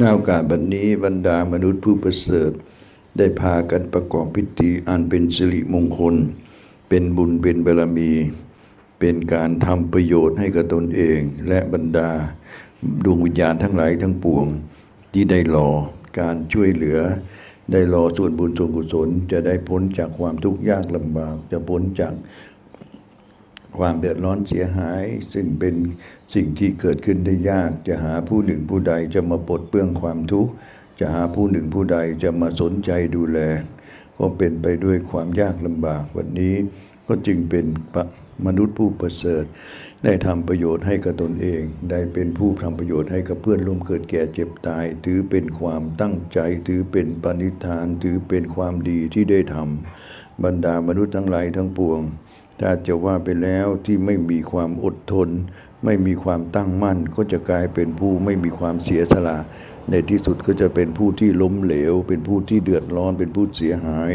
หน้าโอกาสบัดนนี้บรรดามนุษย์ผู้ประเสริฐ ได้พากันประกอบพิธีอันเป็นสิริมงคล เป็นบุญเป็นบารมี เป็นการทำประโยชน์ให้กับตนเอง และบรรดาดวงวิญญาณทั้งหลายทั้งปวง ที่ได้รอการช่วยเหลือ ได้รอส่วนบุญส่วนกุศลจะได้พ้นจากความทุกข์ยากลำบากจะพ้นจาก ความเดือดร้อนเสียหาย ซึ่งเป็นสิ่งที่เกิดขึ้นได้ยาก จะหาผู้หนึ่งผู้ใดจะมาปลดเปลื้องความทุกข์ จะหาผู้หนึ่งผู้ใดจะมาสนใจดูแล ก็เป็นไปด้วยความยากลำบากวันนี้ ก็จึงเป็นมนุษย์ผู้ประเสริฐ ได้ทำประโยชน์ให้กับตนเอง ได้เป็นผู้ทำประโยชน์ให้กับเพื่อนร่วมเกิดแก่เจ็บตาย ถือเป็นความตั้งใจ ถือเป็นปณิธาน ถือเป็นความดีที่ได้ทำบรรดามนุษย์ทั้งหลายทั้งปวง ถ้าจะว่าไปแล้วที่ไม่มีความอดทน ไม่มีความตั้งมั่น ก็จะกลายเป็นผู้ไม่มีความเสียสละ ในที่สุดก็จะเป็นผู้ที่ล้มเหลว เป็นผู้ที่เดือดร้อนเป็นผู้เสียหาย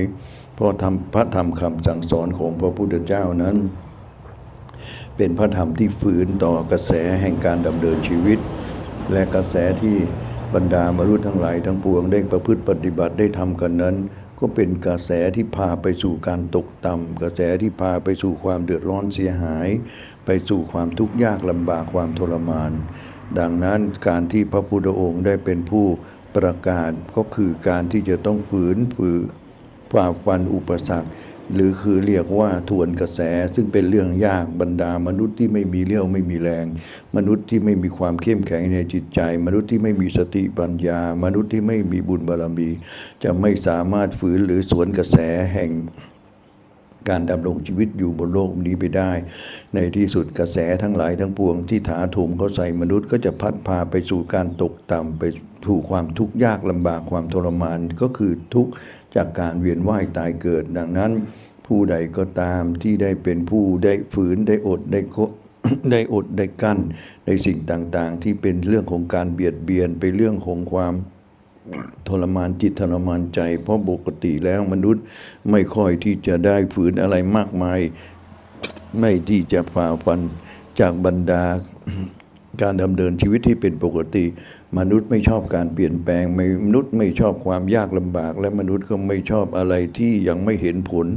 เพราะทำพระธรรมคำสั่งสอนของพระพุทธเจ้านั้น เป็นพระธรรมที่ฝืนต่อกระแสแห่งการดำเนินชีวิต และกระแสที่บรรดามนุษย์ทั้งหลายทั้งปวงได้ประพฤติปฏิบัติได้ทำกันนั้น ก็เป็นกระแสที่พาไปสู่การตกต่ำกระแสที่พาไปสู่ความเดือดร้อนเสียหาย ไปสู่ความทุกข์ยากลำบากความทรมาน ดังนั้นการที่พระพุทธองค์ได้เป็นผู้ประกาศก็คือการที่จะต้องฝืนฝืนฝ่าฟันอุปสรรค หรือคือเรียกว่าทวนกระแสซึ่งเป็นเรื่องยากบรรดามนุษย์ที่ไม่มีเรี่ยวไม่มีแรง มนุษย์ที่ไม่มีความเข้มแข็งในจิตใจ มนุษย์ที่ไม่มีสติปัญญา มนุษย์ที่ไม่มีบุญบารมี จะไม่สามารถฝืนหรือสวนกระแสแห่งการดำรงชีวิตอยู่บนโลกนี้ไปได้ ในที่สุดกระแสทั้งหลายทั้งปวงที่ถาโถมเขาใส่มนุษย์ก็จะพัดพาไปสู่การตกต่ำไป สู่ความทุกข์ยากลำบากความทรมานก็คือทุกข์จากการเวียนว่ายตายเกิด ดังนั้น ผู้ใดก็ตามที่ได้เป็นผู้ได้ฝืนได้อดได้โกได้อดได้กั้นในสิ่งต่างๆ ที่เป็นเรื่องของการเบียดเบียนไปเรื่องของความทรมานจิตทรมานใจ เพราะปกติแล้วมนุษย์ไม่ค่อยที่จะได้ฝืนอะไรมากมาย ไม่ที่จะฝ่าฟันจากบรรดาการดำเนินชีวิตที่เป็นปกติ มนุษย์ไม่ชอบการเปลี่ยนแปลงไม่มนุษย์ไม่ชอบความยากลำบาก และมนุษย์ก็ไม่ชอบอะไรที่ยังไม่เห็นผล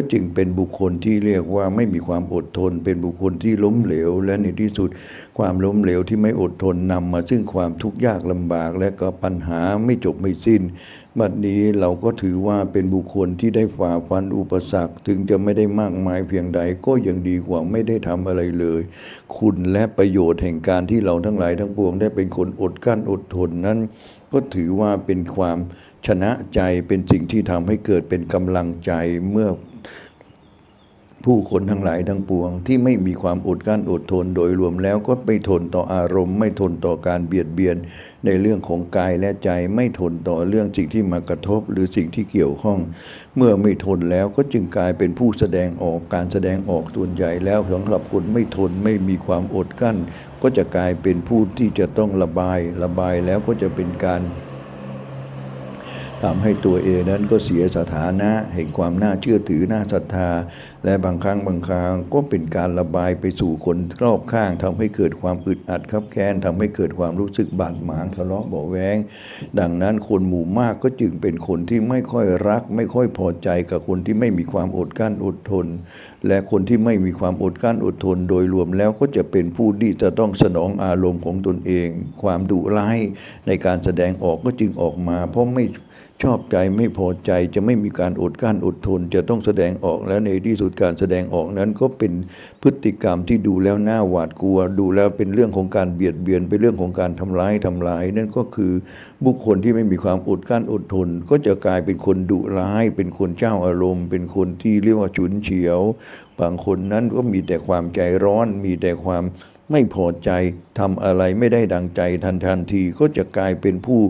ก็จึงเป็นบุคคลที่เรียกว่าไม่มีความอดทน เป็นบุคคลที่ล้มเหลว และในที่สุดความล้มเหลวที่ไม่อดทนนำมาซึ่งความทุกข์ยากลำบาก และก็ปัญหาไม่จบไม่สิ้น บัดนี้เราก็ถือว่าเป็นบุคคลที่ได้ฝ่าฟันอุปสรรค ถึงจะไม่ได้มากมายเพียงใดก็ยังดีกว่าไม่ได้ทำอะไรเลย คุณและประโยชน์แห่งการที่เราทั้งหลายทั้งปวงได้เป็นคนอดกั้นอดทนนั้นก็ถือว่าเป็นความชนะใจเป็นสิ่งที่ทำให้เกิดเป็นกำลังใจเมื่อ ผู้คนทั้งหลายทั้งปวง ที่ไม่มีความอดกั้นอดทนโดยรวมแล้วก็ไม่ทนต่ออารมณ์ ไม่ทนต่อการเบียดเบียน ในเรื่องของกายและใจไม่ทนต่อเรื่องสิ่งที่มากระทบหรือสิ่งที่เกี่ยวข้อง เมื่อไม่ทนแล้วก็จึงกลายเป็นผู้แสดงออกการแสดงออกส่วนใหญ่แล้วสำหรับคนไม่ทนไม่มีความอดกั้น ก็จะกลายเป็นผู้ที่จะต้องระบาย ระบายแล้วก็จะเป็นการ ทำให้ตัวเองนั้นก็เสียสถานะแห่งความน่าเชื่อถือน่าศรัทธา และบางครั้งบางครั้งก็เป็นการระบายไปสู่คนรอบข้างทำให้เกิดความอึดอัดคับแค้นทำให้เกิดความรู้สึกบาดหมางทะเลาะเบาแวงดังนั้นคนหมู่มากก็จึงเป็นคนที่ไม่ค่อยรัก ไม่ค่อยพอใจกับคนที่ไม่มีความอดกลั้นอดทน และคนที่ไม่มีความอดกลั้นอดทน โดยรวมแล้วก็จะเป็นผู้ที่จะต้องสนองอารมณ์ของตนเอง ความดุร้ายในการแสดงออกก็จึงออกมา เพราะไม่ ชอบใจไม่พอใจจะไม่มีการอดกั้นอดทน จะต้องแสดงออกและในที่สุดการแสดงออกนั้นก็เป็นพฤติกรรมที่ดูแล้วน่าหวาดกลัว ดูแล้วเป็นเรื่องของการเบียดเบียนเป็นเรื่องของการทำร้ายทำลาย นั่นก็คือบุคคลที่ไม่มีความอดกั้นอดทน ก็จะกลายเป็นคนดุร้าย เป็นคนเจ้าอารมณ์ เป็นคนที่เรียกว่าฉุนเฉียว บางคนนั้นก็มีแต่ความใจร้อน มีแต่ความไม่พอใจทำอะไรไม่ได้ดังใจทันทันทีก็จะกลายเป็นผู้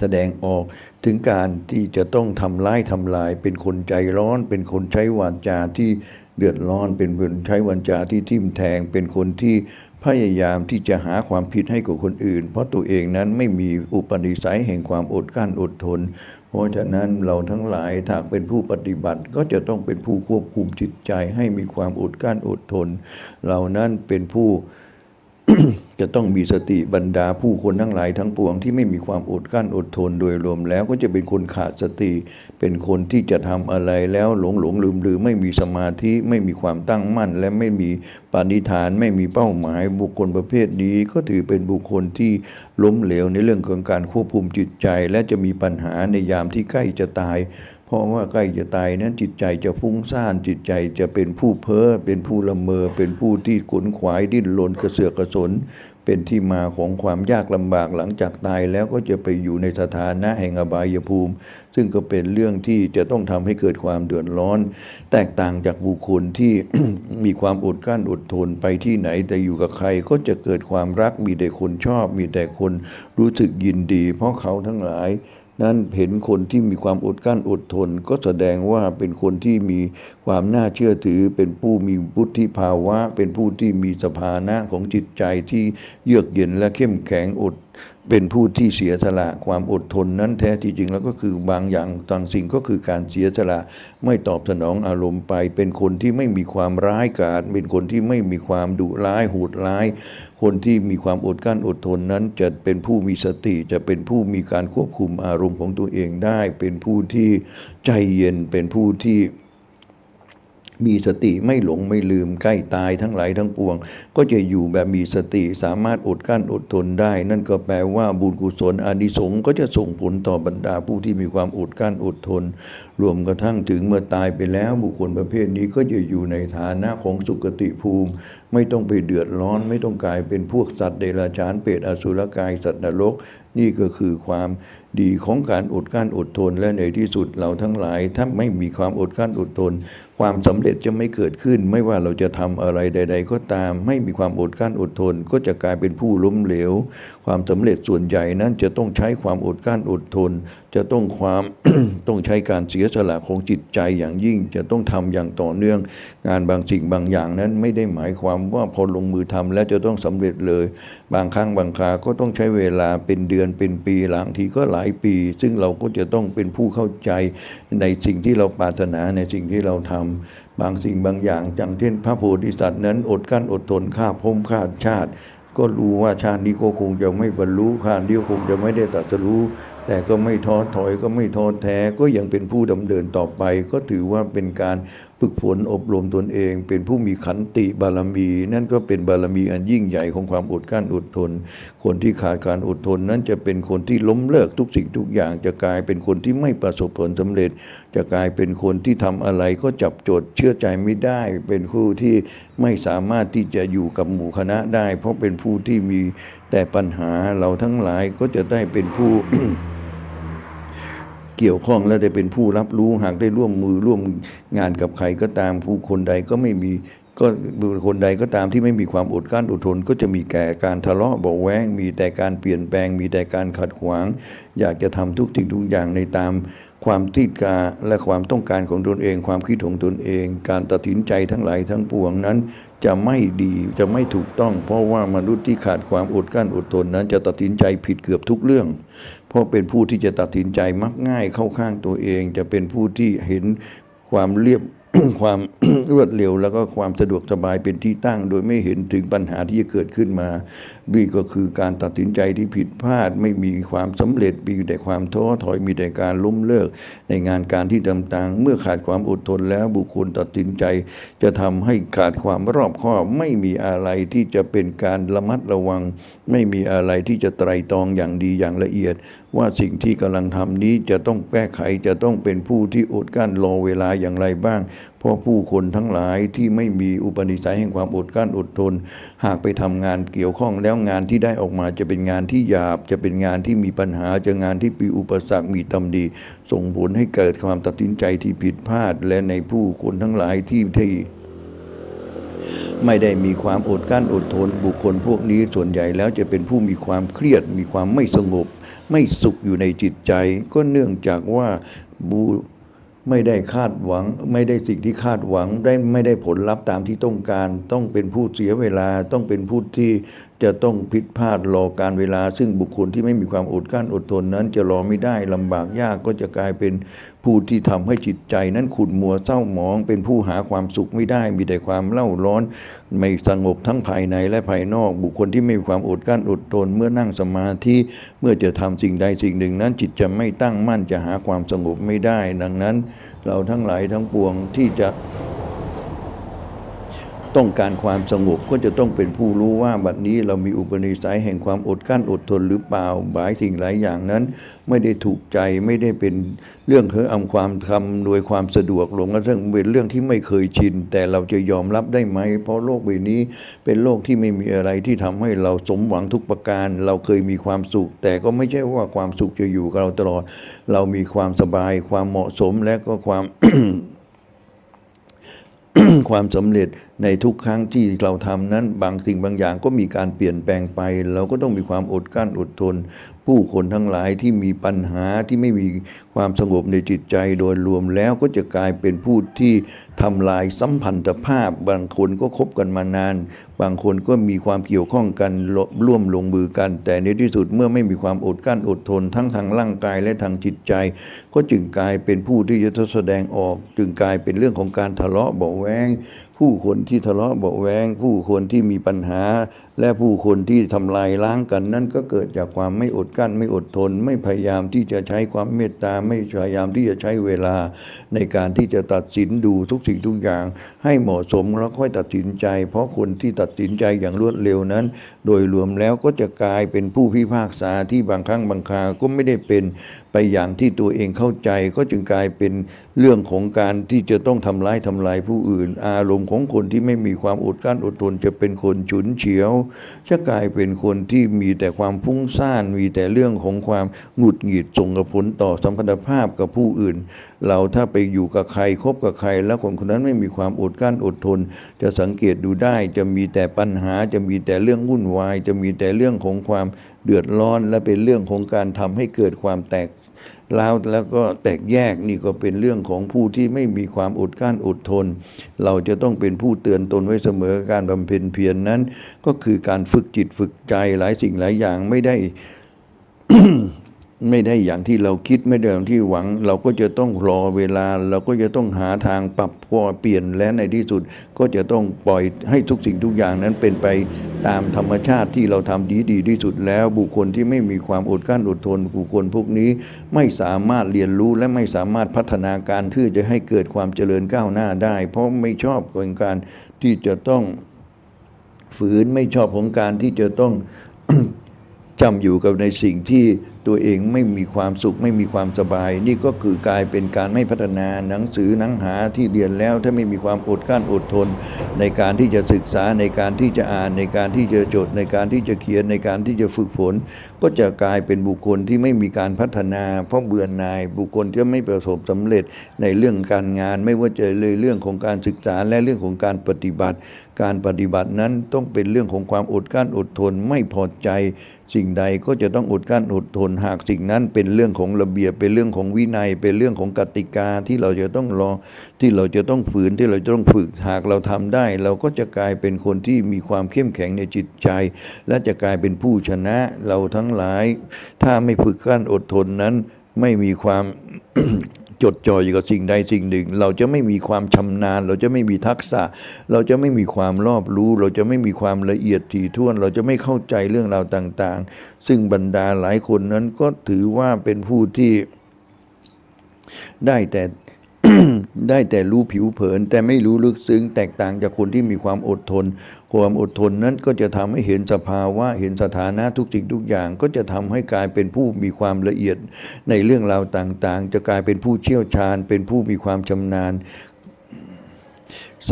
แสดงออกถึงการที่จะต้องทำร้ายทำลาย เป็นคนใจร้อน เป็นคนใช้วาจาที่เดือดร้อน เป็นคนใช้วาจาที่ทิ่มแทง เป็นคนที่พยายามที่จะหาความผิดให้กับคนอื่น เพราะตัวเองนั้นไม่มีอุปนิสัยแห่งความอดกลั้นอดทน เพราะฉะนั้นเราทั้งหลายถ้าเป็นผู้ปฏิบัติก็จะต้องเป็นผู้ควบคุมจิตใจให้มีความอดกลั้นอดทนเรานั้นเป็นผู้ จะต้องมีสติบรรดาผู้คนทั้งหลายทั้งปวงที่ไม่มีความอดกลั้นอดทนโดยรวมแล้วก็จะเป็นคนขาดสติ เป็นคนที่จะทำอะไรแล้วหลงหลงลืมลืมไม่มีสมาธิไม่มีความตั้งมั่น และไม่มีปณิธาน ไม่มีเป้าหมาย บุคคลประเภทนี้ก็ถือเป็นบุคคลที่ล้มเหลวในเรื่องของการควบคุมจิตใจ และจะมีปัญหาในยามที่ใกล้จะตาย เพราะว่าใกล้จะตายนั้นจิตใจจะฟุ้งซ่านจิตใจจะเป็นผู้เพ้อเป็นผู้ละเมอ เป็นผู้ที่ขนขวายดิ้นรนกระเสือกกระสน เป็นที่มาของความยากลำบากหลังจากตายแล้วก็จะไปอยู่ในสถานะแห่งอบายภูมิ ซึ่งก็เป็นเรื่องที่จะต้องทำให้เกิดความเดือดร้อน แตกต่างจากบุคคลที่มีความอดกลั้นอดทนไปที่ไหนแต่อยู่กับใครก็จะเกิดความรักมีแต่คนชอบ มีแต่คนรู้สึกยินดี เพราะเขาทั้งหลาย นั้นเห็นคนที่มีความอดกลั้นอดทน ก็แสดงว่าเป็นคนที่มีความน่าเชื่อถือ เป็นผู้มีบุทธิภาวะ เป็นผู้ที่มีสภานะของจิตใจที่เยือกเย็นและเข้มแข็งอด เป็นผู้ที่เสียสละความอดทนนั้นแท้ที่จริงแล้วก็คือบางอย่างบางสิ่งก็คือการเสียสละไม่ตอบสนองอารมณ์ไป เป็นคนที่ไม่มีความร้ายกาจเป็นคนที่ไม่มีความดุร้ายโหดร้าย คนที่มีความอดกั้นอดทนนั้นจะเป็นผู้มีสติจะเป็นผู้มีการควบคุมอารมณ์ของตัวเองได้ เป็นผู้ที่ใจเย็นเป็นผู้ที่ มีสติไม่หลงไม่ลืมใกล้ตายทั้งหลายทั้งปวง ก็จะอยู่แบบมีสติสามารถอดกั้นอดทนได้ นั่นก็แปลว่าบุญกุศลอานิสงส์ก็จะส่งผลต่อบรรดาผู้ที่มีความอดกั้นอดทน รวมกระทั่งถึงเมื่อตายไปแล้วบุคคลประเภทนี้ก็จะอยู่ในฐานะของสุคติภูมิ ไม่ต้องไปเดือดร้อน ไม่ต้องกลายเป็นพวกสัตว์เดรัจฉานเปรตอสุรกายสัตว์นรกนี่ก็คือความดีของการอดกั้นอดทนและในที่สุดเราทั้งหลายถ้าไม่มีความอดกั้นอดทนความสำเร็จจะไม่เกิดขึ้น ไม่ว่าเราจะทำอะไรใด ๆ ก็ตาม ไม่มีความอดกลั้นอดทน ก็จะกลายเป็นผู้ล้มเหลว ความสำเร็จส่วนใหญ่นั้นจะต้องใช้ความอดกลั้นอดทน จะต้องความต้องใช้การเสียสละของจิตใจอย่างยิ่ง จะต้องทำอย่างต่อเนื่อง งานบางสิ่งบางอย่างนั้นไม่ได้หมายความว่าพอลงมือทำแล้วจะต้องสำเร็จเลย บางครั้งบางคราก็ต้องใช้เวลาเป็นเดือนเป็นปีหลังทีก็หลายปี ซึ่งเราก็จะต้องเป็นผู้เข้าใจในสิ่งที่เราปรารถนาในสิ่งที่เราทำบางสิ่งบางอย่างอย่างเช่นพระโพธิสัตว์นั้นอดกั้นอดทนข้าพมข้าชาติ ก็รู้ว่าชาตินี้ก็คงจะไม่บรรลุชาตินี้ก็คงจะไม่ได้ตรัสรู้ แต่ก็ไม่ท้อถอยก็ไม่ท้อแท้ก็ยังเป็นผู้ดำเนินต่อไป ก็ถือว่าเป็นการฝึกฝนอบรมตนเอง เป็นผู้มีขันติบารมี นั่นก็เป็นบารมีอันยิ่งใหญ่ของความอดกลั้นอดทน คนที่ขาดการอดทน นั้นจะเป็นคนที่ล้มเลิกทุกสิ่งทุกอย่าง จะกลายเป็นคนที่ไม่ประสบผลสำเร็จ จะกลายเป็นคนที่ทำอะไรก็จับโจทย์เชื่อใจไม่ได้ เป็นผู้ที่ไม่สามารถที่จะอยู่กับหมู่คณะได้ เพราะเป็นผู้ที่มีแต่ปัญหาเราทั้งหลายก็จะได้เป็นผู้ เกี่ยวข้องและได้เป็นผู้รับรู้หากได้ร่วมมือร่วมงานกับใครก็ตามผู้คนใดก็ไม่มีก็บุคคลใดก็ตามที่ไม่มีความอดกลั้นอดทน ก็จะมีแก่การทะเลาะเบาแวงมีแต่การเปลี่ยนแปลง มีแต่การขัดขวาง อยากจะทำทุกสิ่งทุกอย่างในตามความที่กาและความต้องการของตนเอง ความคิดของตนเอง การตัดสินใจทั้งหลายทั้งปวงนั้น จะไม่ดีจะไม่ถูกต้อง เพราะว่ามนุษย์ที่ขาดความอดกลั้นอดทนนั้น จะตัดสินใจผิดเกือบทุกเรื่อง เพราะเป็นผู้ที่จะตัดสินใจมักง่ายเข้าข้างตัวเอง จะเป็นผู้ที่เห็นความเรียบความรวดเร็วแล้วก็ความสะดวกสบายเป็นที่ตั้ง โดยไม่เห็นถึงปัญหาที่จะเกิดขึ้นมา นี่ก็คือการตัดสินใจที่ผิดพลาดไม่มีความสำเร็จมีแต่ความท้อถอยมีแต่การล้มเลิก ในงานการที่ต่างๆ เมื่อขาดความอดทนแล้วบุคคลตัดสินใจ จะทำให้ขาดความรอบคอบไม่มีอะไรที่จะเป็นการระมัดระวัง ไม่มีอะไรที่จะไตรตรองอย่างดีอย่างละเอียด ว่าสิ่งที่กำลังทำนี้จะต้องแก้ไขจะต้องเป็นผู้ที่อดกั้นรอเวลาอย่างไรบ้างเพราะผู้คนทั้งหลายที่ไม่มีอุปนิสัยแห่งความอดกลั้นอดทน หากไปทำงานเกี่ยวข้องแล้วงานที่ได้ออกมาจะเป็นงานที่หยาบ จะเป็นงานที่มีปัญหาจะงานที่มีอุปสรรคมีตำดี ส่งผลให้เกิดความตัดสินใจที่ผิดพลาด และในผู้คนทั้งหลายที่ที่ไม่ได้มีความอดกลั้นอดทน บุคคลพวกนี้ส่วนใหญ่แล้วจะเป็นผู้มีความเครียด มีความไม่สงบ ไม่สุขอยู่ในจิตใจ ก็เนื่องจากว่าบู ไม่ได้คาดหวัง ไม่ได้สิ่งที่คาดหวังได้ไม่ได้ผลลัพธ์ตามที่ต้องการ ต้องเป็นผู้เสียเวลาต้องเป็นผู้ที่ จะต้องผิดพลาดรอการเวลา ซึ่งบุคคลที่ไม่มีความอดกลั้นอดทนนั้น จะรอไม่ได้ลำบากยากก็จะกลายเป็นผู้ที่ทำให้จิตใจนั้นขุ่นมัวเศร้าหมอง เป็นผู้หาความสุขไม่ได้ มีแต่ความเล่าร้อน ไม่สงบทั้งภายในและภายนอก บุคคลที่ไม่มีความอดกลั้นอดทนเมื่อนั่งสมาธิเมื่อจะทำสิ่งใดสิ่งหนึ่งนั้น จิตจะไม่ตั้งมั่นจะหาความสงบไม่ได้ ดังนั้น เราทั้งหลายทั้งปวงที่จะ ต้องการความสงบก็จะต้องเป็นผู้รู้ว่าบัดนี้เรามีอุปนิสัยแห่งความอดกั้นอดทนหรือเปล่าหลายสิ่งหลายอย่างนั้น ไม่ได้ถูกใจไม่ได้เป็นเรื่องเคยอำความทำโดยความสะดวกหลงกระทั่งเป็นเรื่องที่ไม่เคยชิน แต่เราจะยอมรับได้ไหม เพราะโลกใบนี้เป็นโลกที่ไม่มีอะไรที่ทำให้เราสมหวังทุกประการ เราเคยมีความสุข แต่ก็ไม่ใช่ว่าความสุขจะอยู่กับเราตลอด เรามีความสบายความเหมาะสมและก็ความความสำเร็จ ในทุกครั้งที่เราทำนั้นบางสิ่งบางอย่างก็มีการเปลี่ยนแปลงไป เราก็ต้องมีความอดกลั้นอดทน ผู้คนทั้งหลายที่มีปัญหาที่ไม่มีความสงบในจิตใจโดยรวมแล้วก็จะกลายเป็นผู้ที่ทำลายสัมพันธภาพ บางคนก็คบกันมานาน บางคนก็มีความเกี่ยวข้องกันร่วมลงมือกัน แต่ในที่สุดเมื่อไม่มีความอดกลั้นอดทน ทั้งทางร่างกายและทางจิตใจ ก็จึงกลายเป็นผู้ที่จะแสดงออก จึงกลายเป็นเรื่องของการทะเลาะเบาแวง ผู้คนที่ทะเลาะเบาะแวงผู้คนที่มีปัญหา และผู้คนที่ทำลายล้างกันนั่นก็เกิดจากความไม่อดกลั้นไม่อดทน ไม่พยายามที่จะใช้ความเมตตาไม่พยายามที่จะใช้เวลา ในการที่จะตัดสินดูทุกสิ่งทุกอย่าง ให้เหมาะสมแล้วค่อยตัดสินใจ เพราะคนที่ตัดสินใจอย่างรวดเร็วนั้น โดยรวมแล้วก็จะกลายเป็นผู้พิพากษาที่บางครั้งบางคราก็ไม่ได้เป็นไปอย่างที่ตัวเองเข้าใจก็จึงกลายเป็นเรื่องของการที่จะต้องทำร้ายทำลายผู้อื่น อารมณ์ของคนที่ไม่มีความอดกลั้นอดทนจะเป็นคนฉุนเฉียวจะกลายเป็นคนที่มีแต่ความฟุ้งซ่านมีแต่เรื่องของความหงุดหงิดส่งผลต่อสัมพันธภาพกับผู้อื่น เราถ้าไปอยู่กับใครคบกับใคร แล้วคนคนนั้นไม่มีความอดกลั้นอดทน จะสังเกตดูได้จะมีแต่ปัญหาจะมีแต่เรื่องวุ่นวาย จะมีแต่เรื่องของความเดือดร้อนและเป็นเรื่องของการทำให้เกิดความแตก แล้วแล้วก็แตกแยกนี่ก็เป็นเรื่องของผู้ที่ไม่มีความอดกลั้นอดทน เราจะต้องเป็นผู้เตือนตนไว้เสมอการบำเพ็ญเพียรนนั้น ก็คือการฝึกจิตฝึกใจหลายสิ่งหลายอย่างไม่ได้ ไม่ได้อย่างที่เราคิดไม่ได้อย่างที่หวัง เราก็จะต้องรอเวลา เราก็จะต้องหาทางปรับพอเปลี่ยนและในที่สุด ก็จะต้องปล่อยให้ทุกสิ่งทุกอย่างนั้นเป็นไปตามธรรมชาติที่เราทำดีดีที่สุดแล้วบุคคลที่ไม่มีความอดกลั้นอดทนบุคคลพวกนี้ไม่สามารถเรียนรู้และไม่สามารถพัฒนาการเพื่อจะให้เกิดความเจริญก้าวหน้าได้ เพราะไม่ชอบกับการที่จะต้องฝืนไม่ชอบของการที่จะต้อง จำอยู่กับในสิ่งที่ตัวเองไม่มีความสุขไม่มีความสบาย นี่ก็คือกลายเป็นการไม่พัฒนาหนังสือหนังหาที่เรียนแล้ว ถ้าไม่มีความอดกลั้นอดทน ในการที่จะศึกษาในการที่จะอ่านในการที่จะจด ในการที่จะเขียนในการที่จะฝึกฝนก็จะกลายเป็นบุคคลที่ไม่มีการพัฒนา เพราะเบื่อหน่ายบุคคลที่ไม่ประสบสำเร็จในเรื่องการงาน ไม่ว่าจะเลยเรื่องของการศึกษาและเรื่องของการปฏิบัติ การปฏิบัตินั้นต้องเป็นเรื่องของความอดกลั้นอดทนไม่พอใจ สิ่งใดก็จะต้องอดกั้นอดทนหากสิ่งนั้นเป็นเรื่องของระเบียบเป็นเรื่องของวินัย เป็นเรื่องของกติกาที่เราจะต้องรอที่เราจะต้องฝืนที่เราจะต้องฝึกหากเราทำได้ เราก็จะกลายเป็นคนที่มีความเข้มแข็งในจิตใจ และจะกลายเป็นผู้ชนะเราทั้งหลาย ถ้าไม่ฝึกกั้นอดทนนั้นไม่มีความ จดจ่ออยู่กับสิ่งใดสิ่งหนึ่ง เราจะไม่มีความชำนาญ เราจะไม่มีทักษะ เราจะไม่มีความรอบรู้ เราจะไม่มีความละเอียดถี่ถ้วน เราจะไม่เข้าใจเรื่องราวต่างๆ ซึ่งบรรดาหลายคนนั้นก็ถือว่าเป็นผู้ที่ได้แต่ ได้แต่รู้ผิวเผิน แต่ไม่รู้ลึกซึ้งแตกต่างจากคนที่มีความอดทน ความอดทนนั้นก็จะทำให้เห็นสภาวะเห็นสถานะทุกสิ่งทุกอย่างก็จะทำให้กลายเป็นผู้มีความละเอียด ในเรื่องราวต่างๆ จะกลายเป็นผู้เชี่ยวชาญ เป็นผู้มีความชำนาญ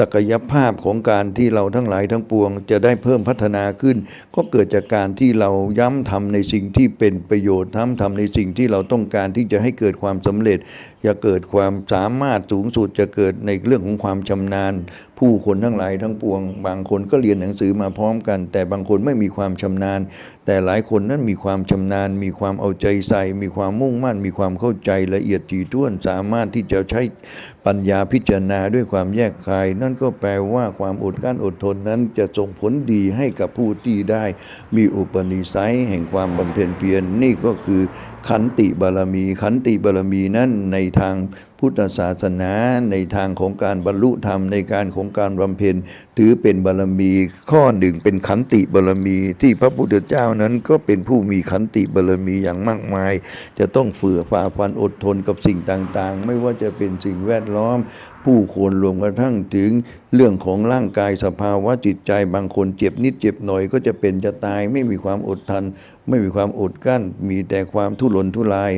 ศักยภาพของการที่เราทั้งหลายทั้งปวง จะได้เพิ่มพัฒนาขึ้น ก็เกิดจากการที่เราย้ำทำในสิ่งที่เป็นประโยชน์ทำทำในสิ่งที่เราต้องการที่จะให้เกิดความสำเร็จ จะเกิดความสามารถสูงสุดจะเกิดในเรื่องของความชำนาญ ผู้คนทั้งหลายทั้งปวง บางคนก็เรียนหนังสือมาพร้อมกัน แต่บางคนไม่มีความชำนาญ แต่หลายคนนั้นมีความชำนาญ มีความเอาใจใส่ มีความมุ่งมั่น มีความเข้าใจละเอียดถี่ถ้วน สามารถที่จะใช้ปัญญาพิจารณาด้วยความแยกคาย นั่นก็แปลว่าความอดกั้นอดทนนั้นจะส่งผลดีให้กับผู้ที่ได้ มีอุปนิสัยแห่งความบำเพ็ญเพียรนี่ก็คือ ขันติบารมี ขันติบารมีนั่นในทางพุทธศาสนาในทางของการบรรลุธรรมในการของการบำเพ็ญถือเป็นบารมีข้อหนึ่งเป็นขันติบารมี ที่พระพุทธเจ้านั้นก็เป็นผู้มีขันติบารมีอย่างมากมาย จะต้องเฝื่อฝ่าฟันอดทนกับสิ่งต่างๆ ไม่ว่าจะเป็นสิ่งแวดล้อม ผู้คนรวมกระทั่งถึงเรื่องของร่างกายสภาวะจิตใจบางคนเจ็บนิดเจ็บหน่อยก็จะเป็นจะตายไม่มีความอดทนไม่มีความอดกั้น มีแต่ความทุรนทุราย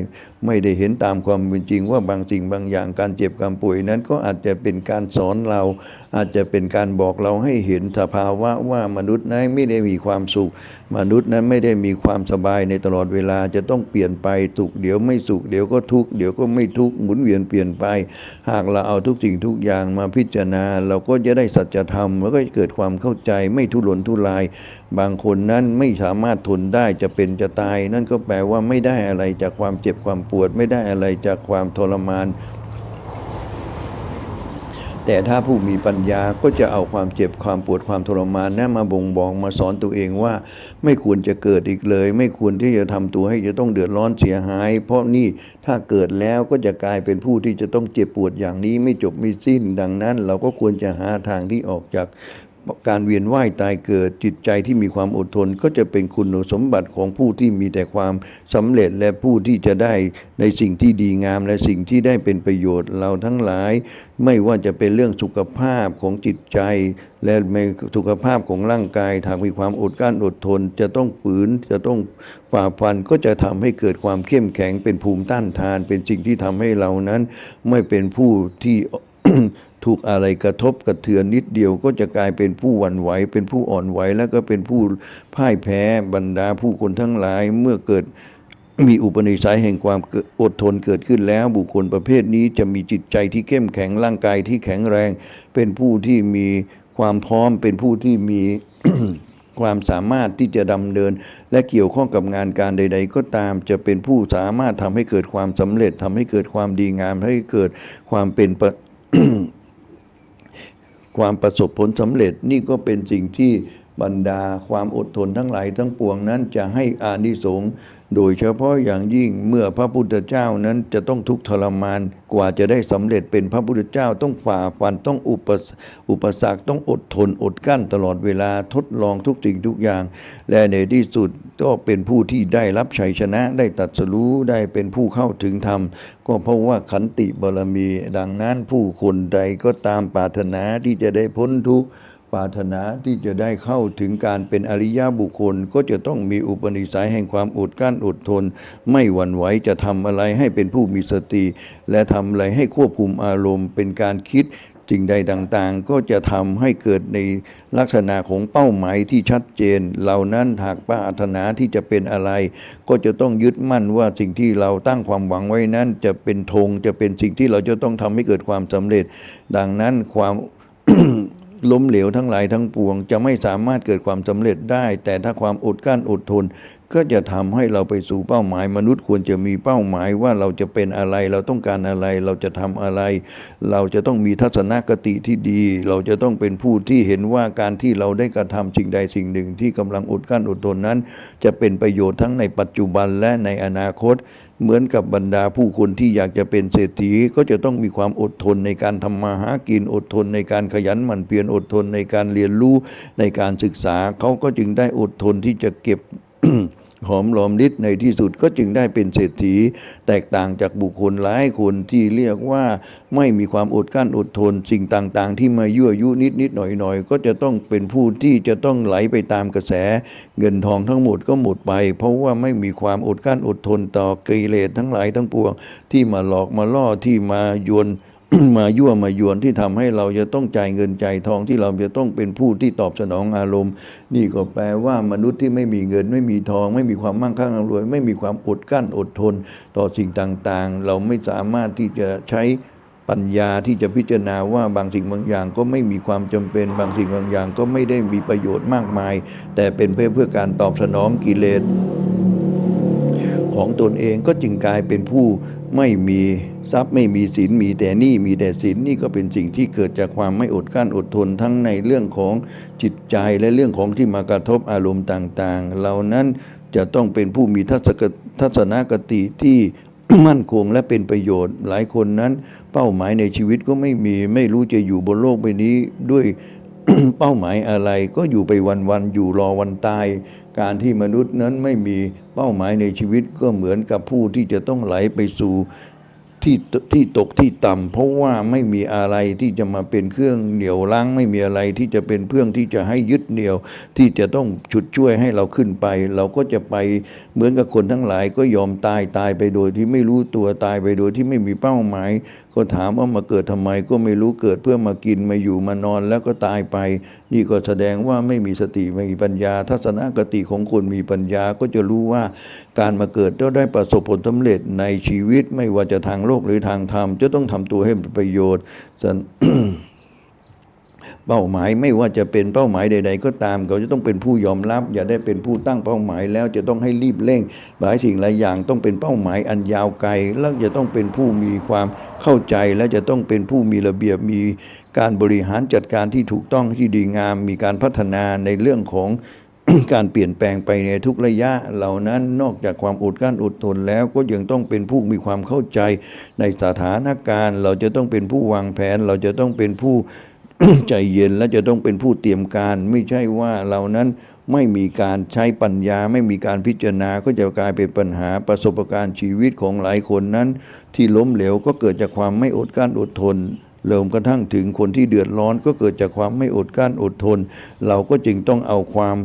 ไม่ได้เห็นตามความเป็นจริงว่าบางสิ่งบางอย่างการเจ็บการป่วยนั้นก็อาจจะเป็นการสอนเรา อาจจะเป็นการบอกเราให้เห็นสภาวะว่ามนุษย์นั้นไม่ได้มีความสุข มนุษย์นั้นไม่ได้มีความสบายในตลอดเวลาจะต้องเปลี่ยนไปสุขเดี๋ยวไม่สุขเดี๋ยวก็ทุกเดี๋ยวก็ไม่ทุกหมุนเวียนเปลี่ยนไป หากเราเอาทุกสิ่งทุกอย่างมาพิจารณา เราก็จะได้สัจธรรมแล้วก็เกิดความเข้าใจไม่ทุรนทุราย บางคนนั้นไม่สามารถทนได้จะเป็นจะตาย นั่นก็แปลว่าไม่ได้อะไรจากความเจ็บความปวดไม่ได้อะไรจากความทรมาน แต่ถ้าผู้มีปัญญาก็จะเอาความเจ็บความปวดความทรมานนั้นมาบ่งบอกมาสอนตัวเองว่า ไม่ควรจะเกิดอีกเลย ไม่ควรที่จะทำตัวให้จะต้องเดือดร้อนเสียหาย เพราะนี่ถ้าเกิดแล้วก็จะกลายเป็นผู้ที่จะต้องเจ็บปวดอย่างนี้ไม่จบไม่สิ้น ดังนั้น เราก็ควรจะหาทางที่ออกจาก การเวียนว่ายตายเกิดจิตใจที่มีความอดทน ก็จะเป็นคุณสมบัติของผู้ที่มีแต่ความสำเร็จและผู้ที่จะได้ในสิ่งที่ดีงาม และสิ่งที่ได้เป็นประโยชน์เราทั้งหลาย ไม่ว่าจะเป็นเรื่องสุขภาพของจิตใจ และในสุขภาพของร่างกายทางมีความอดกลั้นอดทน จะต้องฝืนจะต้องฝ่าฟันก็จะทำให้เกิดความเข้มแข็งเป็นภูมิต้านทาน เป็นสิ่งที่ทำให้เรานั้น ไม่เป็นผู้ที่ ถูกอะไรกระทบกระเทือนนิดเดียวก็จะกลายเป็นผู้วันไหว เป็นผู้อ่อนไหวแล้วก็เป็นผู้พ่ายแพ้บรรดาผู้คนทั้งหลายเมื่อเกิดมีอุปนิสัยแห่งความอดทนเกิดขึ้นแล้วบุคคลประเภทนี้จะมีจิตใจที่เข้มแข็งร่างกายที่แข็งแรง เป็นผู้ที่มีความพร้อมเป็นผู้ที่มีความสามารถที่จะดำเนิน และเกี่ยวข้องกับงานการใด ๆ ก็ตามจะเป็นผู้สามารถทำให้เกิดความสำเร็จทำให้เกิดความดีงามให้เกิดความเป็นประ ความประสบผลสำเร็จนี่ก็เป็นสิ่งที่บรรดาความอดทนทั้งหลายทั้งปวงนั้นจะให้อานิสงส์ โดยเฉพาะอย่างยิ่งเมื่อพระพุทธเจ้านั้นจะต้องทุกข์ทรมานกว่าจะได้สำเร็จเป็นพระพุทธเจ้าต้องฝ่าฟันต้องอุปสอุปสรรคต้องอดทนอดกลั้นตลอดเวลาทดลองทุกสิ่งทุกอย่าง และในที่สุดก็เป็นผู้ที่ได้รับชัยชนะได้ตัดสู้ได้เป็นผู้เข้าถึงธรรม ก็เพราะว่าขันติบารมี ดังนั้นผู้คนใดก็ตามปรารถนาที่จะได้พ้นทุกข์ ปรารถนาที่จะได้เข้าถึงการเป็นอริยบุคคล ก็จะต้องมีอุปนิสัยแห่งความอดกลั้นอดทน ไม่หวั่นไหวจะทำอะไรให้เป็นผู้มีสติและทำอะไรให้ควบคุมอารมณ์ เป็นการคิดสิ่งใดต่างๆ ก็จะทำให้เกิดในลักษณะของเป้าหมายที่ชัดเจน เหล่านั้นหากปรารถนาที่จะเป็นอะไร ก็จะต้องยึดมั่นว่าสิ่งที่เราตั้งความหวังไว้นั้นจะเป็นธงจะเป็นสิ่งที่เราจะต้องทำให้เกิดความสำเร็จ ดังนั้นความ ล้มเหลวทั้งหลายทั้งปวง จะไม่สามารถเกิดความสำเร็จได้ แต่ถ้าความอดกลั้นอดทน ก็จะทำให้เราไปสู่เป้าหมาย มนุษย์ควรจะมีเป้าหมายว่าเราจะเป็นอะไร เราต้องการอะไร เราจะทำอะไร เราจะต้องมีทัศนคติที่ดี เราจะต้องเป็นผู้ที่เห็นว่าการที่เราได้กระทำสิ่งใดสิ่งหนึ่ง ที่กำลังอดกั้นอดทนนั้น จะเป็นประโยชน์ทั้งในปัจจุบันและในอนาคต เหมือนกับบรรดาผู้คนที่อยากจะเป็นเศรษฐีก็จะต้องมีความอดทนในการทำมาหากินอดทนในการขยันหมั่นเพียรอดทนในการเรียนรู้ในการศึกษาเขาก็จึงได้อดทนที่จะเก็บ หอมรอมริดในที่สุดก็จึงได้เป็นเศรษฐี แตกต่างจากบุคคลหลายคนที่เรียกว่าไม่มีความอดกลั้นอดทน สิ่งต่างๆ ที่มายั่วยุนิดนิดๆหน่อยหน่อยๆก็จะต้องเป็นผู้ที่จะต้องไหลไปตามกระแส เงินทองทั้งหมดก็หมดไป เพราะว่าไม่มีความอดกลั้นอดทนต่อกิเลสทั้งหลายทั้งปวง ที่มาหลอกมาล่อที่มาโยน มายั่วมายวนที่ทำให้เราจะต้องจ่ายเงินจ่ายทองที่เราจะต้องเป็นผู้ที่ตอบสนองอารมณ์ นี่ก็แปลว่ามนุษย์ที่ไม่มีเงินไม่มีทอง ไม่มีความมั่งคั่งร่ำรวย ไม่มีความอดกลั้นอดทน ต่อสิ่งต่างๆ เราไม่สามารถที่จะใช้ปัญญาที่จะพิจารณาว่าบางสิ่งบางอย่างก็ไม่มีความจำเป็น บางสิ่งบางอย่างก็ไม่ได้มีประโยชน์มากมาย แต่เป็นเพื่อเพื่อการตอบสนองกิเลสของตนเองก็จึงกลายเป็นผู้ไม่มี ทรัพย์ไม่มีศีลมีแต่นี้มีแต่ศีลนี่ก็เป็นสิ่งที่เกิดจากความไม่อดกั้นอดทนทั้งในเรื่องของจิตใจและเรื่องของที่มากระทบอารมณ์ต่างๆ เหล่านั้นจะต้องเป็นผู้มีทัศนคติที่มั่นคงและเป็นประโยชน์ หลายคนนั้น เป้าหมายในชีวิตก็ไม่มีไม่รู้จะอยู่บนโลกใบนี้ด้วยเป้าหมายอะไรก็อยู่ไปวันๆอยู่รอวันตาย การที่มนุษย์นั้นไม่มีเป้าหมายในชีวิตก็เหมือนกับผู้ที่จะต้องไหลไปสู่ ที่ที่ตกที่ต่ำเพราะว่าไม่มีอะไรที่จะมาเป็นเครื่องเหนี่ยวล้างไม่มีอะไรที่จะเป็นเพื่องที่จะให้ยึดเหนี่ยว ที่จะต้องชุดช่วยให้เราขึ้นไป เราก็จะไปเหมือนกับคนทั้งหลายก็ยอมตายตายไปโดยที่ไม่รู้ตัวตายไปโดยที่ไม่มีเป้าหมาย ก็ถามว่ามาเกิดทำไมก็ไม่รู้เกิดเพื่อมากินมาอยู่มานอนแล้วก็ตายไป นี่ก็แสดงว่าไม่มีสติไม่มีปัญญา ทัศนคติของคนมีปัญญาก็จะรู้ว่าการมาเกิดจะได้ประสบผลสำเร็จในชีวิตไม่ว่าจะทางโลกหรือทางธรรมจะต้องทำตัวให้เป็นประโยชน์ส่วน เป้าหมายไม่ว่าจะเป็นเป้าหมายใด ๆ ก็ตาม เขาจะต้องเป็นผู้ยอมรับ อย่าได้เป็นผู้ตั้งเป้าหมายแล้วจะต้องให้รีบเร่งหลายสิ่งหลายอย่างต้องเป็นเป้าหมายอันยาวไกล แล้วจะต้องเป็นผู้มีความเข้าใจ และจะต้องเป็นผู้มีระเบียบมีการบริหารจัดการที่ถูกต้องที่ดีงาม มีการพัฒนาในเรื่องของการเปลี่ยนแปลงไปในทุกระยะเหล่านั้นนอกจากความอดกั้นอดทนแล้วก็ยังต้องเป็นผู้มีความเข้าใจในสถานการณ์ เราจะต้องเป็นผู้วางแผน เราจะต้องเป็นผู้ ใจเย็นและจะต้องเป็นผู้เตรียมการ ไม่ใช่ว่าเรานั้นไม่มีการใช้ปัญญา ไม่มีการพิจารณาก็จะกลายเป็นปัญหาประสบการณ์ชีวิตของหลายคนนั้น ที่ล้มเหลวก็เกิดจากความไม่อดกลั้นอดทนเริ่มกระทั่งถึงคนที่เดือดร้อนก็เกิดจากความไม่อดกลั้นอดทน เราก็จึงต้องเอาความ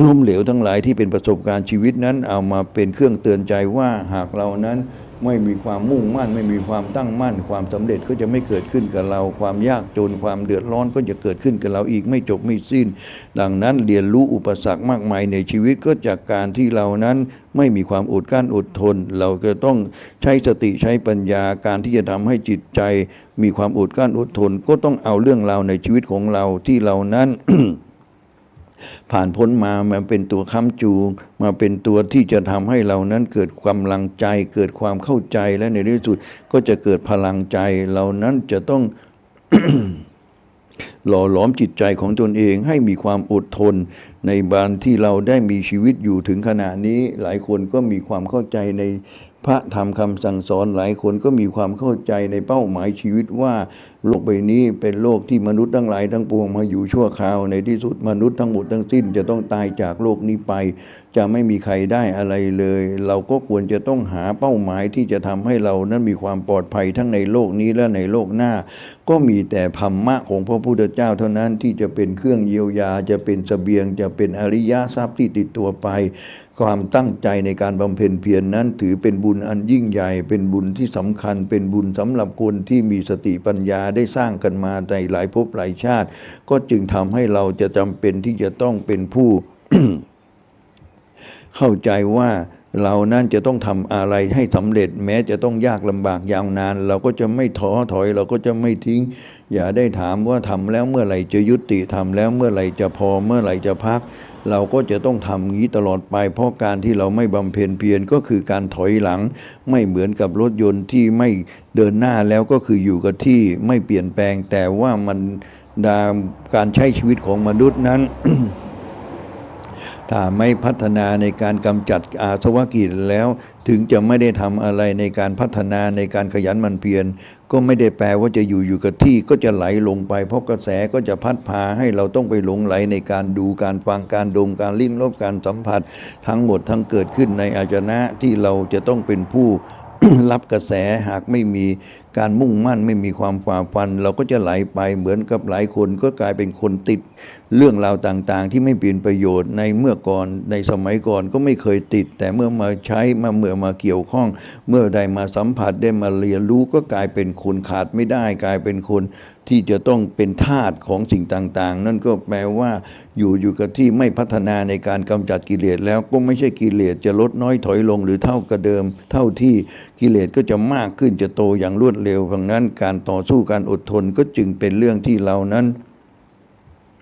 ล้มเหลวทั้งหลายที่เป็นประสบการณ์ชีวิตนั้นเอามาเป็นเครื่องเตือนใจว่าหากเรานั้น ไม่มีความมุ่งมั่น ไม่มีความตั้งมั่น ความสำเร็จก็จะไม่เกิดขึ้นกับเรา ความยากจนความเดือดร้อนก็จะเกิดขึ้นกับเราอีกไม่จบไม่สิ้น ดังนั้นเรียนรู้อุปสรรคมากมายในชีวิตก็จากการที่เรานั้นไม่มีความอดกลั้นอดทน เราจะต้องใช้สติใช้ปัญญาการที่จะทำให้จิตใจ มีความอดกลั้นอดทน ก็ต้องเอาเรื่องราวในชีวิตของเราที่เรานั้น ผ่านพ้นมามาเป็นตัวค้ำจูง มาเป็นตัวที่จะทำให้เรานั้นเกิดความลังใจ เกิดความเข้าใจและในที่สุดก็จะเกิดพลังใจเรานั้นจะต้องหล่อหลอมจิตใจของตนเองให้มีความอดทน ในบานที่เราได้มีชีวิตอยู่ถึงขณะนี้ หลายคนก็มีความเข้าใจใน พระธรรมคำสั่งสอนหลายคนก็มีความเข้าใจในเป้าหมายชีวิตว่า โลกใบนี้เป็นโลกที่มนุษย์ทั้งหลายทั้งปวงมาอยู่ชั่วคราวในที่สุดมนุษย์ทั้งหมดทั้งสิ้นจะต้องตายจากโลกนี้ไป จะไม่มีใครได้อะไรเลย เราก็ควรจะต้องหาเป้าหมายที่จะทำให้เรานั้นมีความปลอดภัยทั้งในโลกนี้และในโลกหน้า ก็มีแต่ธรรมะของพระพุทธเจ้าเท่านั้นที่จะเป็นเครื่องเยียวยา จะเป็นเสบียง จะเป็นอริยทรัพย์ที่ติดตัวไป ความตั้งใจในการบำเพ็ญเพียรนนั้นถือเป็นบุญอันยิ่งใหญ่ เป็นบุญที่สำคัญ เป็นบุญสำหรับคนที่มีสติปัญญาได้สร้างกันมาในหลายภพหลายชาติ ก็จึงทำให้เราจะจำเป็นที่จะต้องเป็นผู้ เข้าใจว่าเรานั่นจะต้องทำอะไรให้สำเร็จ แม้จะต้องยากลำบากยาวนาน เราก็จะไม่ท้อถอย เราก็จะไม่ทิ้ง อย่าได้ถามว่าทำแล้วเมื่อไหร่จะยุติทำแล้วเมื่อไหร่จะพอเมื่อไหร่จะพัก เราก็จะต้องทำงี้ตลอดไป เพราะการที่เราไม่บำเพ็ญเพียรก็คือการถอยหลัง ไม่เหมือนกับรถยนต์ที่ไม่เดินหน้าแล้วก็คืออยู่กับที่ไม่เปลี่ยนแปลง แต่ว่ามันดามการใช้ชีวิตของมนุษย์นั้น ถ้าไม่พัฒนาในการกำจัดอาสวะกิจแล้ว ถึงจะไม่ได้ทำอะไรในการพัฒนาในการขยันมันเพียรก็ไม่ได้แปลว่าจะอยู่อยู่กับที่ก็จะไหลลงไป เพราะกระแสก็จะพัดพาให้เราต้องไปหลงไหลในการดูการฟังการดมการลิ้มรสการสัมผัส ทั้งหมดทั้งเกิดขึ้นในอาจนะที่เราจะต้องเป็นผู้รับกระแสหากไม่มีการมุ่งมั่นไม่มีความฝ่าฟัน เราก็จะไหลไปเหมือนกับหลายคนก็กลายเป็นคนติด เรื่องราวต่างๆ ที่ไม่เป็นประโยชน์ในเมื่อก่อนในสมัยก่อนก็ไม่เคยติด แต่เมื่อมาใช้มาเมื่อมาเกี่ยวข้อง เมื่อได้มาสัมผัสได้มาเรียนรู้ก็กลายเป็นคนขาดไม่ได้ กลายเป็นคนที่จะต้องเป็นทาสของสิ่งต่างๆ นั่นก็แปลว่าอยู่อยู่กับที่ไม่พัฒนาในการกำจัดกิเลสแล้วก็ไม่ใช่กิเลสจะลดน้อยถอยลงหรือเท่ากับเดิม เท่าที่กิเลสก็จะมากขึ้นจะโตอย่างรวดเร็วดังนั้นการต่อสู้การอดทนก็จึงเป็นเรื่องที่เรานั้น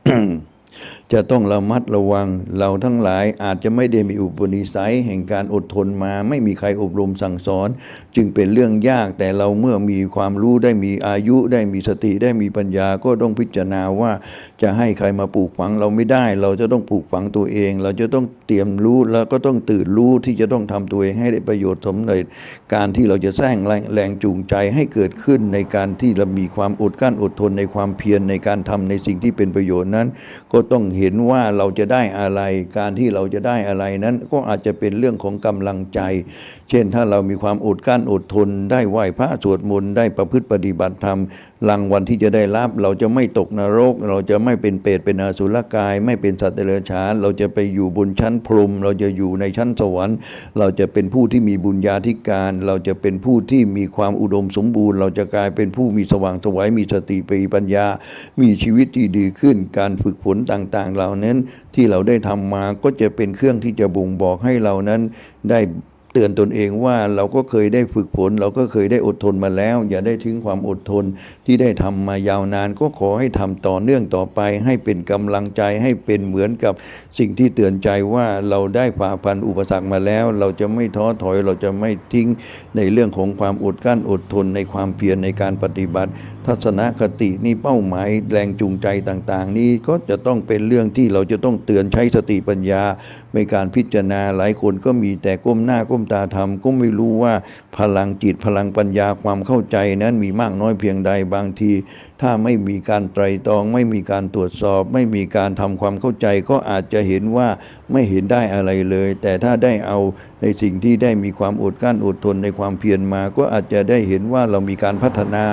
嗯。จะต้องระมัดระวัง เราทั้งหลายอาจจะไม่ได้มีอุปนิสัยแห่งการอดทนมา ไม่มีใครอบรมสั่งสอน จึงเป็นเรื่องยากแต่เราเมื่อมีความรู้ได้มีอายุได้มีสติได้มีปัญญาก็ต้องพิจารณาว่าจะให้ใครมาปลูกฝังเราไม่ได้ เราจะต้องปลูกฝังตัวเอง เราจะต้องเตรียมรู้แล้วก็ต้องตื่นรู้ที่จะต้องทำตัวเองให้ได้ประโยชน์สมเร็จการที่เราจะสร้างแรงแรงจูงใจให้เกิดขึ้นในการที่เรามีความอดกลั้นอดทนในความเพียรในการทำในสิ่งที่เป็นประโยชน์นั้น ก็ต้องเห็นว่าเราจะได้อะไร การที่เราจะได้อะไรนั้นก็อาจจะเป็นเรื่องของกำลังใจ เช่นถ้าเรามีความอดกั้นอดทน ได้ไหวพระสวดมนต์ได้ประพฤติปฏิบัติธรรมรางวัลที่จะได้รับ เราจะไม่ตกนรก เราจะไม่เป็นเปรตเป็นอสุรกาย ไม่เป็นสัตว์เดรัจฉานเราจะไปอยู่บนชั้นพรหมเราจะอยู่ในชั้นสวรรค์ เราจะเป็นผู้ที่มีบุญญาธิการ เราจะเป็นผู้ที่มีความอุดมสมบูรณ์ เราจะกลายเป็นผู้มีสว่างสวัยมีสติปีปัญญา มีชีวิตที่ดีขึ้นการฝึกฝนต่างๆ เหล่านั้นที่เราได้ทำมาก็จะเป็นเครื่องที่จะบ่งบอกให้เรานั้นได้เตือนตนเองว่าเราก็เคยได้ฝึกฝนเราก็เคยได้อดทนมาแล้ว อย่าได้ทิ้งความอดทนที่ได้ทำมายาวนาน ก็ขอให้ทำต่อเนื่องต่อไป ให้เป็นกำลังใจให้เป็นเหมือนกับสิ่งที่เตือนใจว่าเราได้ฝ่าฟันอุปสรรคมาแล้ว เราจะไม่ท้อถอยเราจะไม่ทิ้งในเรื่องของความอดกลั้นอดทนในความเพียรในการปฏิบัติ ทัศนคตินี่เป้าหมายแรงจูงใจต่างๆ นี้ก็จะต้องเป็นเรื่องที่เราจะต้องเตือนใช้สติปัญญาในการพิจารณาหลายคนก็มีแต่ก้มหน้าก้มตาทำก็ไม่รู้ว่าพลังจิตพลังปัญญาความเข้าใจนั้นมีมากน้อยเพียงใดบางทีถ้าไม่มีการไตรตรอง ไม่มีการตรวจสอบ ไม่มีการทำความเข้าใจก็อาจจะเห็นว่าไม่เห็นได้อะไรเลย แต่ถ้าได้เอาในสิ่งที่ได้มีความอดกลั้นอดทนในความเพียรมา ก็อาจจะได้เห็นว่าเรามีการพัฒนา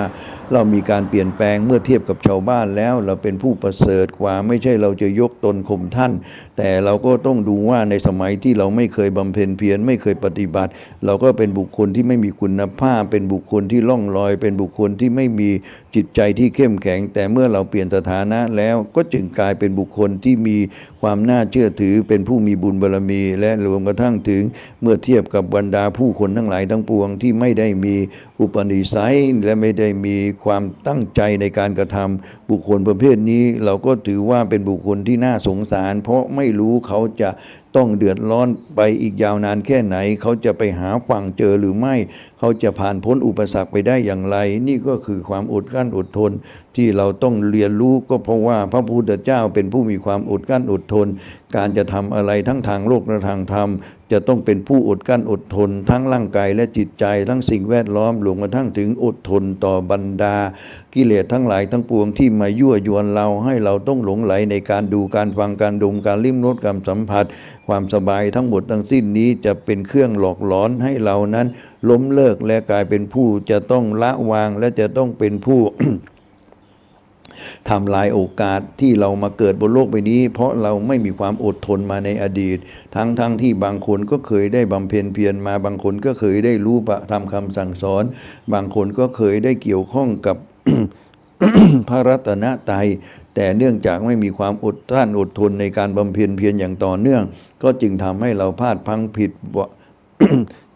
เรามีการเปลี่ยนแปลงเมื่อเทียบกับชาวบ้านแล้ว เราเป็นผู้ประเสริฐกว่าไม่ใช่เราจะยกตนข่มท่าน แต่เราก็ต้องดูว่าในสมัยที่เราไม่เคยบำเพ็ญเพียรไม่เคยปฏิบัติ เราก็เป็นบุคคลที่ไม่มีคุณภาพ เป็นบุคคลที่ล่องลอย เป็นบุคคลที่ไม่มี จิตใจที่เข้มแข็ง แต่เมื่อเราเปลี่ยนสถานะแล้วก็จึงกลายเป็นบุคคลที่มีความน่าเชื่อถือเป็นผู้มีบุญบารมี และรวมกระทั่งถึงเมื่อเทียบกับบรรดาผู้คนทั้งหลายทั้งปวงที่ไม่ได้มีอุปนิสัยและไม่ได้มีความตั้งใจในการกระทำบุคคลประเภทนี้ เราก็ถือว่าเป็นบุคคลที่น่าสงสาร เพราะไม่รู้เขาจะ ต้องเดือดร้อนไปอีกยาวนานแค่ไหน เขาจะไปหาฝั่งเจอหรือไม่ เขาจะผ่านพ้นอุปสรรคไปได้อย่างไร นี่ก็คือความอดกลั้นอดทน ที่เราต้องเรียนรู้ก็เพราะว่าพระพุทธเจ้าเป็นผู้มีความอดกลั้นอดทน การจะทำอะไรทั้งทางโลกและทางธรรม จะต้องเป็นผู้อดกั้นอดทน ทั้งร่างกายและจิตใจทั้งสิ่งแวดล้อมรวมกระทั่งถึงอดทนต่อบรรดา กิเลสทั้งหลายทั้งปวงที่มายั่วยวนเราให้เราต้องหลงไหลในการดูการฟังการดมการลิ้มรสการสัมผัส ความสบายทั้งหมดทั้งสิ้นนี้จะเป็นเครื่องหลอกหลอนให้เรานั้น ล้มเลิกและกลายเป็นผู้จะต้องละวางและจะต้องเป็นผู้ ทำลายโอกาสที่เรามาเกิดบนโลกใบนี้ เพราะเราไม่มีความอดทนมาในอดีต ทั้งทั้งที่บางคนก็เคยได้บำเพ็ญเพียรมาบางคนก็เคยได้รู้ประทำคำสั่งสอน บางคนก็เคยได้เกี่ยวข้องกับพระรัตนตรัยแต่เนื่องจากไม่มีความอดท่านอดทนในการบำเพ็ญเพียรอย่างต่อเนื่อง ก็จึงทำให้เราพลาดพังผิด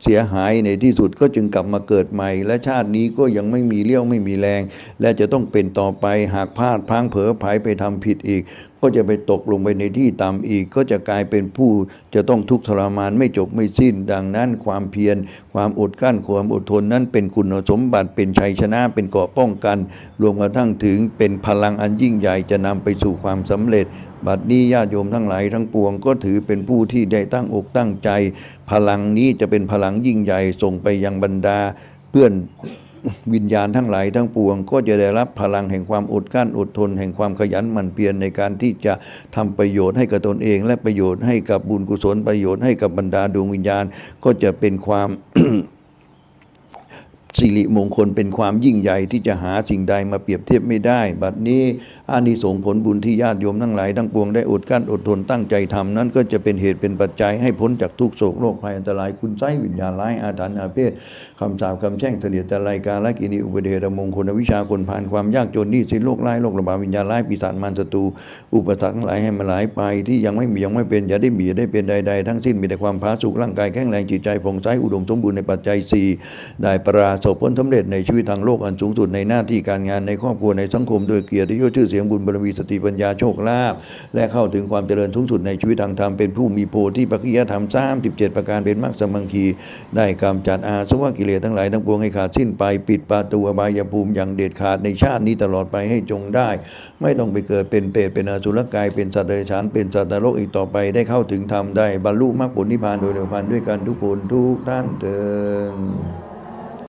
เสียหายในที่สุดก็จึงกลับมาเกิดใหม่ และชาตินี้ก็ยังไม่มีเลี้ยวไม่มีแรง และจะต้องเป็นต่อไปหากพลาดพังเผลอไผลไปทำผิดอีก ก็จะไปตกลงไปในที่ต่ำอีก ก็จะกลายเป็นผู้จะต้องทุกข์ทรมานไม่จบไม่สิ้น ดังนั้นความเพียร ความอดกั้นความอดทนนั้นเป็นคุณสมบัติเป็นชัยชนะเป็นเกราะป้องกัน รวมกระทั่งถึงเป็นพลังอันยิ่งใหญ่จะนำไปสู่ความสำเร็จ บัดนี้ญาติโยมทั้งหลายทั้งปวงก็ถือเป็นผู้ที่ได้ตั้งอกตั้งใจ พลังนี้จะเป็นพลังยิ่งใหญ่ส่งไปยังบรรดา เพื่อนวิญญาณทั้งหลายทั้งปวง ก็จะได้รับพลังแห่งความอดกั้นอดทน แห่งความขยันหมั่นเพียรในการที่จะทำประโยชน์ให้กับตนเอง และประโยชน์ให้กับบุญกุศลประโยชน์ให้กับบรรดาดวงวิญญาณก็จะเป็นความ สิริมงคลเป็นความยิ่งใหญ่ที่จะหาสิ่งใดมาเปรียบเทียบไม่ได้ บัดนี้อานิสงส์ผลบุญที่ญาติโยมทั้งหลายทั้งปวงได้อดกั้นอดทนตั้งใจทำนั้นก็จะเป็นเหตุเป็นปัจจัยให้พ้นจากทุกโศกโรคภัยอันตรายคุณไส้วิญญาณร้ายอาถรรพ์อาเพศคำสาปคำแช่งเสนียดแต่รายการและกินีอุปเดชมงคลวิชาคนผ่านความยากจนนี้สินโรคร้ายโรคระบาดวิญญาณร้ายปีศาจมารศัตรูอุปสรรคทั้งหลายให้มันหลายไปที่ยังไม่มียังไม่เป็นอย่าได้มีอย่าได้เป็นใด ๆ ทั้งสิ้นมีแต่ความผาสุกร่างกายแข็งแรงจิตใจผ่องใสอุดมสมบูรณ์ในปัจจัยสี่ได้ปราศผลสำเร็จในชีวิตทางโลกอันสูงสุดในหน้าที่การงานในครอบครัวในสังคมโดยเกียรติยศชื่อเสียงบุญบารมีสติปัญญาโชคลาภและเข้าถึงความเจริญสูงสุดในชีวิตทางธรรมเป็นผู้มีโพธิปัจจยธรรมสามสิบเจ็ดประการเป็นมรรคสมังคีได้กำจัดอาสวะกิเลสทั้งหลายทั้งปวงให้ขาดสิ้นไปปิดประตูอบายภูมิอย่างเด็ดขาดในชาตินี้ตลอดไปให้จงได้ ไม่ต้องไปเกิดเป็นเปรตเป็นอสุรกายเป็นสัตว์เดรัจฉานเป็นสัตว์นรกอีกต่อไปได้เข้าถึงธรรมได้บรรลุมรรคผลนิพพานโดยเร็วพันด้วยกันทุกคนทุกท่านเถิด